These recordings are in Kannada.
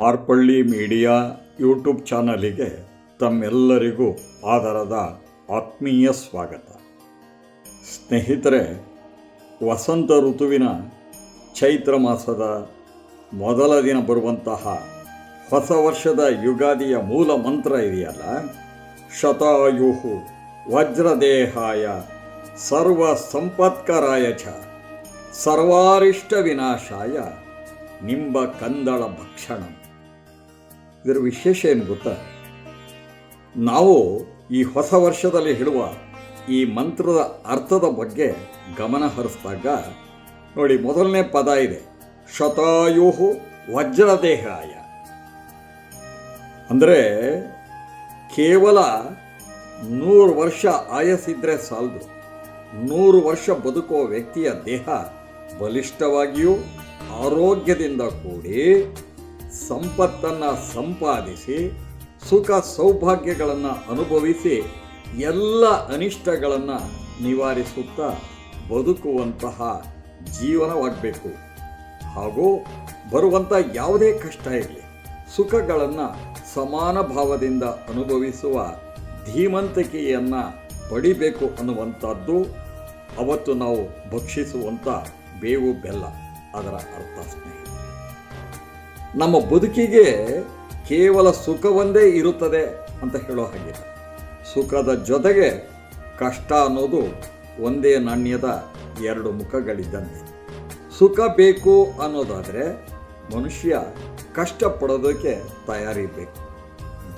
ಆರ್ಪಳ್ಳಿ ಮೀಡಿಯಾ ಯೂಟ್ಯೂಬ್ ಚಾನಲಿಗೆ ತಮ್ಮೆಲ್ಲರಿಗೂ ಆದರದ ಆತ್ಮೀಯ ಸ್ವಾಗತ. ಸ್ನೇಹಿತರೆ, ವಸಂತ ಋತುವಿನ ಚೈತ್ರ ಮಾಸದ ಮೊದಲ ದಿನ ಬರುವಂತಹ ಹೊಸ ವರ್ಷದ ಯುಗಾದಿಯ ಮೂಲ ಮಂತ್ರ ಇದೆಯಲ್ಲ? ಶತಾಯು ವಜ್ರದೇಹಾಯ ಸರ್ವ ಸಂಪತ್ಕರಾಯ ಚ ಸರ್ವಾರಿಷ್ಟ ವಿನಾಶಾಯ ನಿಂಬ ಕಂದಳ ಭಕ್ಷಣ. ಇದರ ವಿಶೇಷ ಏನು ಗೊತ್ತಾ? ನಾವು ಈ ಹೊಸ ವರ್ಷದಲ್ಲಿ ಹೇಳುವ ಈ ಮಂತ್ರದ ಅರ್ಥದ ಬಗ್ಗೆ ಗಮನ ಹರಿಸಿದಾಗ, ನೋಡಿ ಮೊದಲನೇ ಪದ ಇದೆ ಶತಾಯು ವಜ್ರದೇಹಾಯ ಅಂದರೆ ಕೇವಲ ನೂರು ವರ್ಷ ಆಯಸ್ಸಿದ್ರೆ ಸಾಲದು, ನೂರು ವರ್ಷ ಬದುಕುವ ವ್ಯಕ್ತಿಯ ದೇಹ ಬಲಿಷ್ಠವಾಗಿಯೂ ಆರೋಗ್ಯದಿಂದ ಕೂಡಿ ಸಂಪತ್ತನ್ನು ಸಂಪಾದಿಸಿ, ಸುಖ ಸೌಭಾಗ್ಯಗಳನ್ನು ಅನುಭವಿಸಿ, ಎಲ್ಲ ಅನಿಷ್ಟಗಳನ್ನು ನಿವಾರಿಸುತ್ತಾ ಬದುಕುವಂತಹ ಜೀವನವಾಗಬೇಕು. ಹಾಗೂ ಬರುವಂಥ ಯಾವುದೇ ಕಷ್ಟ ಇರಲಿ, ಸುಖಗಳನ್ನು ಸಮಾನ ಭಾವದಿಂದ ಅನುಭವಿಸುವ ಧೀಮಂತಿಕೆಯನ್ನು ಪಡಿಬೇಕು ಅನ್ನುವಂಥದ್ದು ಅವತ್ತು ನಾವು ಭಕ್ಷಿಸುವಂಥ ಬೇವು ಬೆಲ್ಲ, ಅದರ ಅರ್ಥ ಸ್ನೇಹಿತರೆ. ನಮ್ಮ ಬದುಕಿಗೆ ಕೇವಲ ಸುಖವೊಂದೇ ಇರುತ್ತದೆ ಅಂತ ಹೇಳೋ ಹಾಗಿಲ್ಲ ಸುಖದ ಜೊತೆಗೆ ಕಷ್ಟ ಅನ್ನೋದು ಒಂದೇ ನಾಣ್ಯದ ಎರಡು ಮುಖಗಳಿದ್ದಂತೆ. ಸುಖ ಬೇಕು ಅನ್ನೋದಾದರೆ ಮನುಷ್ಯ ಕಷ್ಟಪಡೋದಕ್ಕೆ ತಯಾರಿರಬೇಕು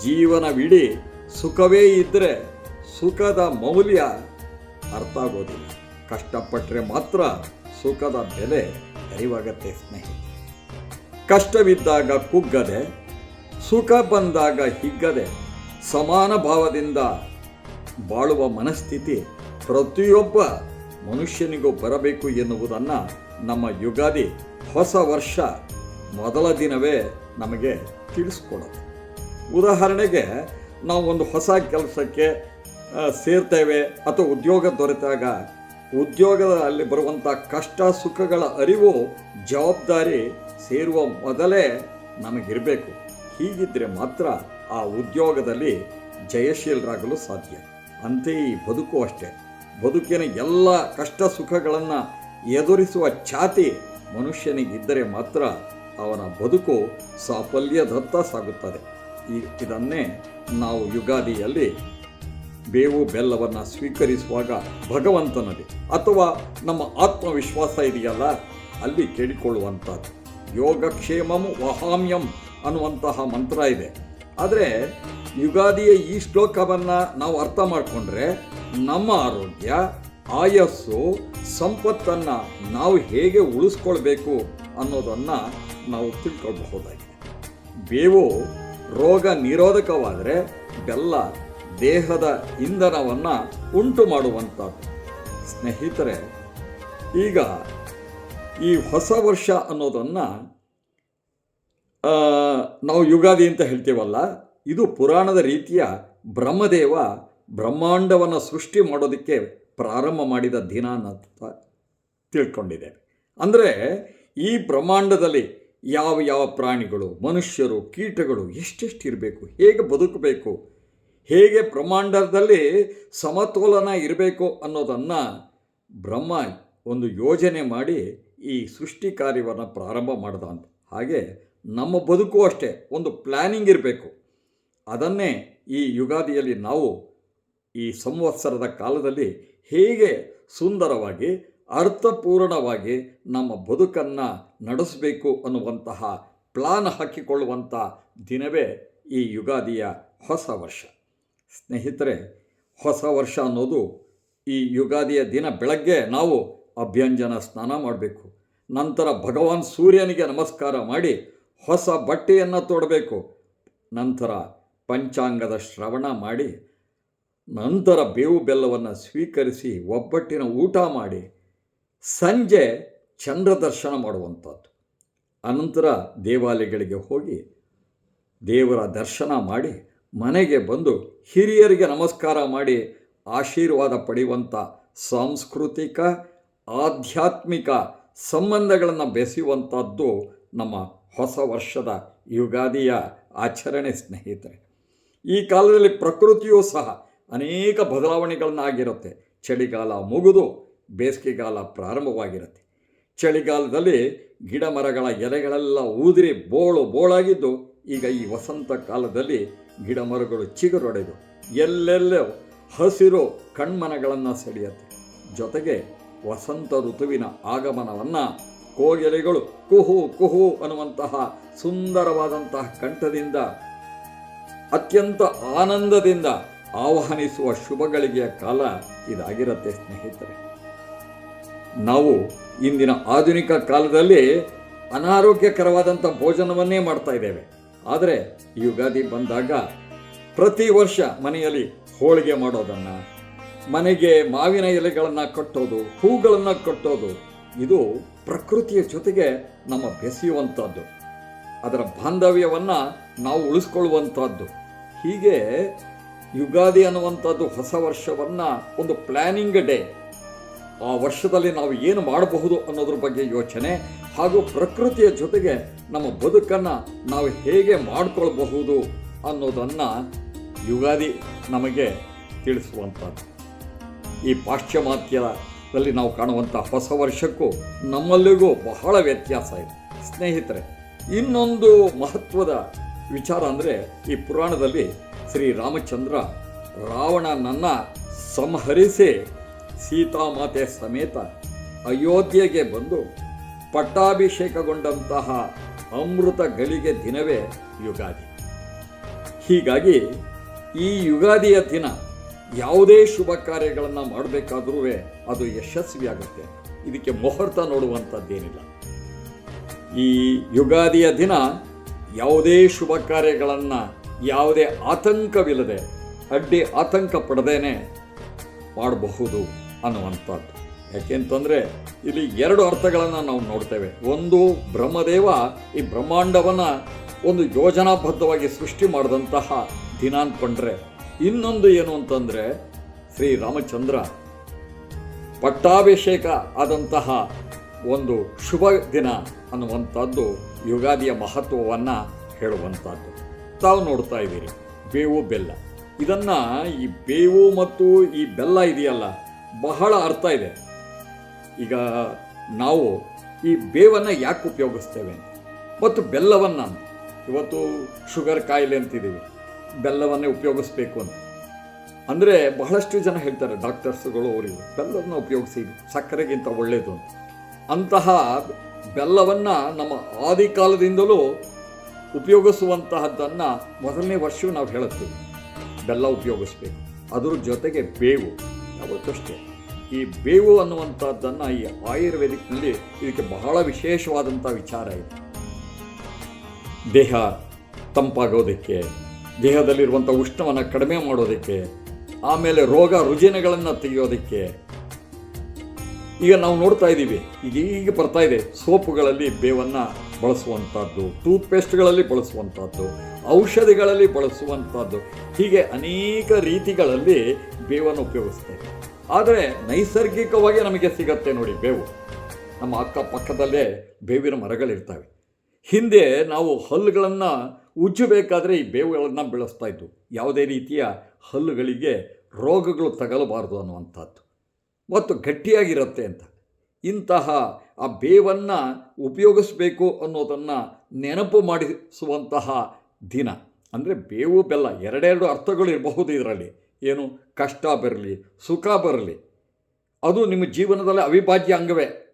ಜೀವನವಿಡೀ ಸುಖವೇ ಇದ್ದರೆ ಸುಖದ ಮೌಲ್ಯ ಅರ್ಥ ಆಗೋದಿಲ್ಲ. ಕಷ್ಟಪಟ್ಟರೆ ಮಾತ್ರ ಸುಖದ ಬೆಲೆ ಅರಿವಾಗತ್ತೆ ಸ್ನೇಹಿತರೆ. ಕಷ್ಟವಿದ್ದಾಗ ಕುಗ್ಗದೆ, ಸುಖ ಬಂದಾಗ ಹಿಗ್ಗದೆ, ಸಮಾನ ಭಾವದಿಂದ ಬಾಳುವ ಮನಸ್ಥಿತಿ ಪ್ರತಿಯೊಬ್ಬ ಮನುಷ್ಯನಿಗೂ ಬರಬೇಕು ಎನ್ನುವುದನ್ನು ನಮ್ಮ ಯುಗಾದಿ ಹೊಸ ವರ್ಷ ಮೊದಲ ದಿನವೇ ನಮಗೆ ತಿಳಿಸ್ಕೊಡೋದು. ಉದಾಹರಣೆಗೆ, ನಾವು ಒಂದು ಹೊಸ ಕೆಲಸಕ್ಕೆ ಸೇರ್ತೇವೆ ಅಥವಾ ಉದ್ಯೋಗ ದೊರೆತಾಗ, ಉದ್ಯೋಗದಲ್ಲಿ ಬರುವಂಥ ಕಷ್ಟ ಸುಖಗಳ ಅರಿವು ಜವಾಬ್ದಾರಿ ಸೇರುವ ಮೊದಲೇ ನಮಗಿರಬೇಕು. ಹೀಗಿದ್ದರೆ ಮಾತ್ರ ಆ ಉದ್ಯೋಗದಲ್ಲಿ ಜಯಶೀಲರಾಗಲು ಸಾಧ್ಯ. ಅಂತೆಯೇ ಈ ಬದುಕು ಅಷ್ಟೇ. ಬದುಕಿನ ಎಲ್ಲ ಕಷ್ಟ ಸುಖಗಳನ್ನು ಎದುರಿಸುವ ಛಾತಿ ಮನುಷ್ಯನಿಗಿದ್ದರೆ ಮಾತ್ರ ಅವನ ಬದುಕು ಸಾಫಲ್ಯದತ್ತ ಸಾಗುತ್ತದೆ. ಈ ಇದನ್ನೇ ನಾವು ಯುಗಾದಿಯಲ್ಲಿ ಬೇವು ಬೆಲ್ಲವನ್ನು ಸ್ವೀಕರಿಸುವಾಗ ಭಗವಂತನಲ್ಲಿ ಅಥವಾ ನಮ್ಮ ಆತ್ಮವಿಶ್ವಾಸ ಇದೆಯಲ್ಲ, ಅಲ್ಲಿ ಕೇಳಿಕೊಳ್ಳುವಂಥದ್ದು. ಯೋಗಕ್ಷೇಮಂ ವಹಾಮ್ಯಂ ಅನ್ನುವಂತಹ ಮಂತ್ರ ಇದೆ. ಆದರೆ, ಯುಗಾದಿಯ ಈ ಶ್ಲೋಕವನ್ನು ನಾವು ಅರ್ಥ ಮಾಡಿಕೊಂಡ್ರೆ, ನಮ್ಮ ಆರೋಗ್ಯ, ಆಯಸ್ಸು, ಸಂಪತ್ತನ್ನು ನಾವು ಹೇಗೆ ಉಳಿಸ್ಕೊಳ್ಬೇಕು ಅನ್ನೋದನ್ನು ನಾವು ತಿಳ್ಕೊಳ್ಬಹುದಾಗಿದೆ. ಬೇವು ರೋಗ ನಿರೋಧಕವಾದರೆ ಬೆಲ್ಲ, ದೇಹದ ಇಂಧನವನ್ನು ಉಂಟು ಮಾಡುವಂಥದ್ದು ಸ್ನೇಹಿತರೆ, ಈಗ ಈ ಹೊಸ ವರ್ಷ ಅನ್ನೋದನ್ನು ನಾವು ಯುಗಾದಿ ಅಂತ ಹೇಳ್ತೀವಲ್ಲ, ಇದು ಪುರಾಣದ ರೀತಿಯ ಬ್ರಹ್ಮದೇವ ಬ್ರಹ್ಮಾಂಡವನ್ನು ಸೃಷ್ಟಿ ಮಾಡೋದಕ್ಕೆ ಪ್ರಾರಂಭ ಮಾಡಿದ ದಿನ ಅಂತ ತಿಳ್ಕೊಂಡಿದೆ. ಅಂದರೆ ಈ ಬ್ರಹ್ಮಾಂಡದಲ್ಲಿ ಯಾವ ಯಾವ ಪ್ರಾಣಿಗಳು, ಮನುಷ್ಯರು, ಕೀಟಗಳು ಎಷ್ಟೆಷ್ಟು ಇರಬೇಕು, ಹೇಗೆ ಬದುಕಬೇಕು, ಹೇಗೆ ಬ್ರಹ್ಮಾಂಡದಲ್ಲಿ ಸಮತೋಲನ ಇರಬೇಕು ಅನ್ನೋದನ್ನು ಬ್ರಹ್ಮ ಒಂದು ಯೋಜನೆ ಮಾಡಿ ಈ ಸೃಷ್ಟಿ ಕಾರ್ಯವನ್ನು ಪ್ರಾರಂಭ ಮಾಡ್ದ ಅಂತ. ಹಾಗೆ ನಮ್ಮ ಬದುಕು ಅಷ್ಟೇ, ಒಂದು ಪ್ಲ್ಯಾನಿಂಗ್ ಇರಬೇಕು. ಅದನ್ನೇ ಈ ಯುಗಾದಿಯಲ್ಲಿ ನಾವು ಈ ಸಂವತ್ಸರದ ಕಾಲದಲ್ಲಿ ಹೇಗೆ ಸುಂದರವಾಗಿ, ಅರ್ಥಪೂರ್ಣವಾಗಿ ನಮ್ಮ ಬದುಕನ್ನು ನಡೆಸಬೇಕು ಅನ್ನುವಂತಹ ಪ್ಲಾನ್ ಹಾಕಿಕೊಳ್ಳುವಂಥ ದಿನವೇ ಈ ಯುಗಾದಿಯ ಹೊಸ ವರ್ಷ. ಸ್ನೇಹಿತರೆ, ಹೊಸ ವರ್ಷ ಅನ್ನೋದು ಈ ಯುಗಾದಿಯ ದಿನ ಬೆಳಗ್ಗೆ ನಾವು ಅಭ್ಯಂಜನ ಸ್ನಾನ ಮಾಡಬೇಕು. ನಂತರ ಭಗವಾನ್ ಸೂರ್ಯನಿಗೆ ನಮಸ್ಕಾರ ಮಾಡಿ ಹೊಸ ಬಟ್ಟೆಯನ್ನು ತೊಡಬೇಕು. ನಂತರ ಪಂಚಾಂಗದ ಶ್ರವಣ ಮಾಡಿ, ನಂತರ ಬೇವು ಬೆಲ್ಲವನ್ನು ಸ್ವೀಕರಿಸಿ ಒಬ್ಬಟ್ಟಿನ ಊಟ ಮಾಡಿ, ಸಂಜೆ ಚಂದ್ರ ದರ್ಶನ ಮಾಡುವಂಥದ್ದು. ಅನಂತರ ದೇವಾಲಯಗಳಿಗೆ ಹೋಗಿ ದೇವರ ದರ್ಶನ ಮಾಡಿ, ಮನೆಗೆ ಬಂದು ಹಿರಿಯರಿಗೆ ನಮಸ್ಕಾರ ಮಾಡಿ, ಆಶೀರ್ವಾದ ಪಡೆಯುವಂಥ ಸಾಂಸ್ಕೃತಿಕ ಆಧ್ಯಾತ್ಮಿಕ ಸಂಬಂಧಗಳನ್ನು ಬೆಸೆಯುವಂಥದ್ದು ನಮ್ಮ ಹೊಸ ವರ್ಷದ ಯುಗಾದಿಯ ಆಚರಣೆ ಸ್ನೇಹಿತರೆ. ಈ ಕಾಲದಲ್ಲಿ ಪ್ರಕೃತಿಯೂ ಸಹ ಅನೇಕ ಬದಲಾವಣೆಗಳನ್ನಾಗಿರುತ್ತೆ. ಚಳಿಗಾಲ ಮುಗಿದು ಬೇಸಿಗೆಗಾಲ ಪ್ರಾರಂಭವಾಗಿರುತ್ತೆ. ಚಳಿಗಾಲದಲ್ಲಿ ಗಿಡ ಮರಗಳ ಎಲೆಗಳೆಲ್ಲ ಉದುರಿ ಬೋಳು ಬೋಳಾಗಿದ್ದು ಈಗ ಈ ವಸಂತ ಕಾಲದಲ್ಲಿ ಗಿಡ ಮರಗಳು ಚಿಗುರೊಡೆದು ಎಲ್ಲೆಲ್ಲೋ ಹಸಿರು ಕಣ್ಮನಗಳನ್ನು ಸೆಳೆಯುತ್ತೆ. ಜೊತೆಗೆ ವಸಂತ ಋತುವಿನ ಆಗಮನವನ್ನು ಕೋಗಿಲೆಗಳು ಕುಹು ಕುಹು ಅನ್ನುವಂತಹ ಸುಂದರವಾದಂತಹ ಕಂಠದಿಂದ, ಅತ್ಯಂತ ಆನಂದದಿಂದ ಆಹ್ವಾನಿಸುವ ಶುಭಗಳಿಗೆಯ ಕಾಲ ಇದಾಗಿರುತ್ತೆ ಸ್ನೇಹಿತರೆ. ನಾವು ಇಂದಿನ ಆಧುನಿಕ ಕಾಲದಲ್ಲಿ ಅನಾರೋಗ್ಯಕರವಾದಂಥ ಭೋಜನವನ್ನೇ ಮಾಡ್ತಾ ಇದ್ದೇವೆ. ಆದರೆ ಯುಗಾದಿ ಬಂದಾಗ ಪ್ರತಿ ವರ್ಷ ಮನೆಯಲ್ಲಿ ಹೋಳಿಗೆ ಮಾಡೋದನ್ನು ಮನೆಗೆ ಮಾವಿನ ಎಲೆಗಳನ್ನು ಕಟ್ಟೋದು, ಹೂಗಳನ್ನು ಕಟ್ಟೋದು, ಇದು ಪ್ರಕೃತಿಯ ಜೊತೆಗೆ ನಮ್ಮ ಬೆಸೆಯುವಂಥದ್ದು ಅದರ ಬಾಂಧವ್ಯವನ್ನು ನಾವು ಉಳಿಸ್ಕೊಳ್ಳುವಂಥದ್ದು ಹೀಗೆ ಯುಗಾದಿ ಅನ್ನುವಂಥದ್ದು ಹೊಸ ವರ್ಷವನ್ನು ಒಂದು ಪ್ಲ್ಯಾನಿಂಗ್ ಡೇ ಆ ವರ್ಷದಲ್ಲಿ ನಾವು ಏನು ಮಾಡಬಹುದು ಅನ್ನೋದ್ರ ಬಗ್ಗೆ ಯೋಚನೆ ಹಾಗೂ ಪ್ರಕೃತಿಯ ಜೊತೆಗೆ ನಮ್ಮ ಬದುಕನ್ನು ನಾವು ಹೇಗೆ ಮಾಡಿಕೊಳ್ಬಹುದು ಅನ್ನೋದನ್ನು ಯುಗಾದಿ ನಮಗೆ ತಿಳಿಸುವಂಥದ್ದು ಈ ಪಾಶ್ಚಿಮಾತ್ಯದಲ್ಲಿ ನಾವು ಕಾಣುವಂಥ ಹೊಸ ವರ್ಷಕ್ಕೂ ನಮ್ಮಲ್ಲಿಗೂ ಬಹಳ ವ್ಯತ್ಯಾಸ ಇದೆ. ಸ್ನೇಹಿತರೆ, ಇನ್ನೊಂದು ಮಹತ್ವದ ವಿಚಾರ ಅಂದರೆ ಈ ಪುರಾಣದಲ್ಲಿ ಶ್ರೀ ರಾಮಚಂದ್ರ ರಾವಣನನ್ನು ಸಂಹರಿಸಿ ಸೀತಾಮಾತೆ ಸಮೇತ ಅಯೋಧ್ಯೆಗೆ ಬಂದು ಪಟ್ಟಾಭಿಷೇಕಗೊಂಡಂತಹ ಅಮೃತ ಗಳಿಗೆ ದಿನವೇ ಯುಗಾದಿ. ಹೀಗಾಗಿ ಈ ಯುಗಾದಿಯ ದಿನ ಯಾವುದೇ ಶುಭ ಕಾರ್ಯಗಳನ್ನು ಮಾಡಬೇಕಾದ್ರೂ ಅದು ಯಶಸ್ವಿಯಾಗುತ್ತೆ. ಇದಕ್ಕೆ ಮುಹೂರ್ತ ನೋಡುವಂಥದ್ದೇನಿಲ್ಲ. ಈ ಯುಗಾದಿಯ ದಿನ ಯಾವುದೇ ಶುಭ ಕಾರ್ಯಗಳನ್ನು ಯಾವುದೇ ಆತಂಕವಿಲ್ಲದೆ, ಅಡ್ಡಿ ಆತಂಕ ಪಡೆದೇನೆ ಮಾಡಬಹುದು ಅನ್ನುವಂಥದ್ದು. ಯಾಕೆಂತಂದರೆ ಇಲ್ಲಿ ಎರಡು ಅರ್ಥಗಳನ್ನು ನಾವು ನೋಡ್ತೇವೆ. ಒಂದು, ಬ್ರಹ್ಮದೇವ ಈ ಬ್ರಹ್ಮಾಂಡವನ್ನು ಒಂದು ಯೋಜನಾಬದ್ಧವಾಗಿ ಸೃಷ್ಟಿ ಮಾಡಿದಂತಹ ದಿನ ಅಂದ್ಕೊಂಡ್ರೆ ಇನ್ನೊಂದು ಏನು ಅಂತಂದರೆ ಶ್ರೀ ರಾಮಚಂದ್ರ ಪಟ್ಟಾಭಿಷೇಕ ಆದಂತಹ ಒಂದು ಶುಭ ದಿನ ಅನ್ನುವಂಥದ್ದು ಯುಗಾದಿಯ ಮಹತ್ವವನ್ನು ಹೇಳುವಂಥದ್ದು. ತಾವು ನೋಡ್ತಾ ಇದ್ದೀರಿ, ಬೇವು ಬೆಲ್ಲ. ಇದನ್ನು ಈ ಬೇವು ಮತ್ತು ಈ ಬೆಲ್ಲ ಇದೆಯಲ್ಲ, ಬಹಳ ಅರ್ಥ ಇದೆ. ಈಗ ನಾವು ಈ ಬೇವನ್ನು ಯಾಕೆ ಉಪಯೋಗಿಸ್ತೇವೆ? ಮತ್ತು ಬೆಲ್ಲವನ್ನು, ಇವತ್ತು ಶುಗರ್ ಕಾಯಿಲೆ ಅಂತಿದ್ದೀವಿ. ಬೆಲ್ಲವನ್ನೇ ಉಪಯೋಗಿಸ್ಬೇಕು ಅಂತ. ಅಂದರೆ ಬಹಳಷ್ಟು ಜನ ಹೇಳ್ತಾರೆ ಡಾಕ್ಟರ್ಸ್ಗಳು ಅವರಿಗೆ, ಬೆಲ್ಲವನ್ನು ಉಪಯೋಗಿಸಿ ಸಕ್ಕರೆಗಿಂತ ಒಳ್ಳೆಯದು ಅಂತ. ಅಂತಹ ಬೆಲ್ಲವನ್ನು ನಮ್ಮ ಆದಿಕಾಲದಿಂದಲೂ ಉಪಯೋಗಿಸುವಂತಹದ್ದನ್ನು ಮೊದಲನೇ ವರ್ಷವೂ ನಾವು ಹೇಳುತ್ತೇವೆ. ಬೆಲ್ಲ ಉಪಯೋಗಿಸ್ಬೇಕು. ಅದರ ಜೊತೆಗೆ ಬೇವು ಯಾವತ್ತಷ್ಟೇ ಈ ಬೇವು ಅನ್ನುವಂಥದ್ದನ್ನು ಈ ಆಯುರ್ವೇದಿಕ್ನಲ್ಲಿ ಇದಕ್ಕೆ ಬಹಳ ವಿಶೇಷವಾದಂಥ ವಿಚಾರ ಇದೆ. ದೇಹ ತಂಪಾಗೋದಕ್ಕೆ ದೇಹದಲ್ಲಿರುವಂಥ ಉಷ್ಣವನ್ನು ಕಡಿಮೆ ಮಾಡೋದಕ್ಕೆ, ಆಮೇಲೆ ರೋಗ ರುಜಿನಗಳನ್ನು ತೆಗೆಯೋದಕ್ಕೆ. ಈಗ ನಾವು ನೋಡ್ತಾ ಇದ್ದೀವಿ ಈಗ ಈಗ ಬರ್ತಾ ಇದೆ ಸೋಪುಗಳಲ್ಲಿ ಬೇವನ್ನು ಬಳಸುವಂಥದ್ದು, ಟೂತ್ಪೇಸ್ಟ್ಗಳಲ್ಲಿ ಬಳಸುವಂಥದ್ದು, ಔಷಧಿಗಳಲ್ಲಿ ಬಳಸುವಂಥದ್ದು. ಹೀಗೆ ಅನೇಕ ರೀತಿಗಳಲ್ಲಿ ಬೇವನ್ನು ಉಪಯೋಗಿಸ್ತೇವೆ ಆದರೆ ನೈಸರ್ಗಿಕವಾಗಿ ನಮಗೆ ಸಿಗತ್ತೆ ನೋಡಿ ಬೇವು. ನಮ್ಮ ಅಕ್ಕಪಕ್ಕದಲ್ಲೇ ಬೇವಿನ ಮರಗಳಿರ್ತವೆ. ಹಿಂದೆ ನಾವು ಹಲ್ಲುಗಳನ್ನು ಉಜ್ಜಬೇಕಾದ್ರೆ ಈ ಬೇವುಗಳನ್ನು ಬೆಳೆಸ್ತಾ ಇದ್ವು. ಯಾವುದೇ ರೀತಿಯ ಹಲ್ಲುಗಳಿಗೆ ರೋಗಗಳು ತಗಲಬಾರದು ಅನ್ನುವಂಥದ್ದು. ಮತ್ತು ಗಟ್ಟಿಯಾಗಿರುತ್ತೆ ಅಂತ. ಇಂತಹ ಆ ಬೇವನ್ನು ಉಪಯೋಗಿಸಬೇಕು ಅನ್ನೋದನ್ನು ನೆನಪು ಮಾಡಿಸುವಂತಹ ದಿನ. ಅಂದರೆ ಬೇವು ಬೆಲ್ಲ, ಎರಡೆರಡು ಅರ್ಥಗಳು ಇರಬಹುದು ಇದರಲ್ಲಿ. ಏನು? ಕಷ್ಟ ಬರಲಿ, ಸುಖ ಬರಲಿ. ಅದು ನಿಮ್ಮ ಜೀವನದಲ್ಲಿ ಅವಿಭಾಜ್ಯ ಅಂಗವೇ.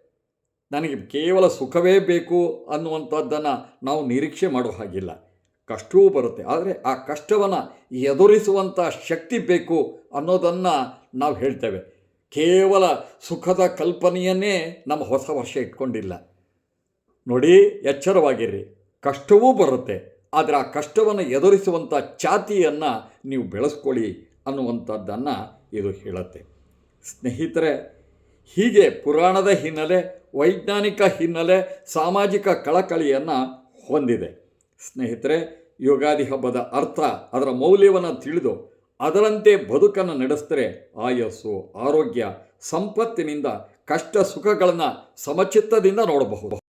ನನಗೆ ಕೇವಲ ಸುಖವೇ ಬೇಕು ಅನ್ನುವಂಥದ್ದನ್ನು ನಾವು ನಿರೀಕ್ಷೆ ಮಾಡೋ ಹಾಗಿಲ್ಲ. ಕಷ್ಟವೂ ಬರುತ್ತೆ. ಆದರೆ ಆ ಕಷ್ಟವನ್ನು ಎದುರಿಸುವಂಥ ಶಕ್ತಿ ಬೇಕು ಅನ್ನೋದನ್ನು ನಾವು ಹೇಳ್ತೇವೆ. ಕೇವಲ ಸುಖದ ಕಲ್ಪನೆಯನ್ನೇ ನಮ್ಮ ಹೊಸ ವರ್ಷ ಇಟ್ಕೊಂಡಿಲ್ಲ. ನೋಡಿ, ಎಚ್ಚರವಾಗಿರ್ರಿ. ಕಷ್ಟವೂ ಬರುತ್ತೆ. ಆದರೆ ಆ ಕಷ್ಟವನ್ನು ಎದುರಿಸುವಂಥ ಛಾತಿಯನ್ನು ನೀವು ಬೆಳೆಸ್ಕೊಳ್ಳಿ ಅನ್ನುವಂಥದ್ದನ್ನು ಇದು ಹೇಳುತ್ತೆ. ಸ್ನೇಹಿತರೆ, ಹೀಗೆ ಪುರಾಣದ ಹಿನ್ನೆಲೆ ವೈಜ್ಞಾನಿಕ ಹಿನ್ನೆಲೆ ಸಾಮಾಜಿಕ ಕಳಕಳಿಯನ್ನು ಹೊಂದಿದೆ. ಸ್ನೇಹಿತರೆ, ಯುಗಾದಿ ಹಬ್ಬದ ಅರ್ಥ ಅದರ ಮೌಲ್ಯವನ್ನು ತಿಳಿದು ಅದರಂತೆ ಬದುಕನ್ನು ನಡೆಸಿದರೆ ಆಯಸ್ಸು, ಆರೋಗ್ಯ, ಸಂಪತ್ತಿನಿಂದ ಕಷ್ಟ ಸುಖಗಳನ್ನು ಸಮಚಿತ್ತದಿಂದ ನೋಡಬಹುದು.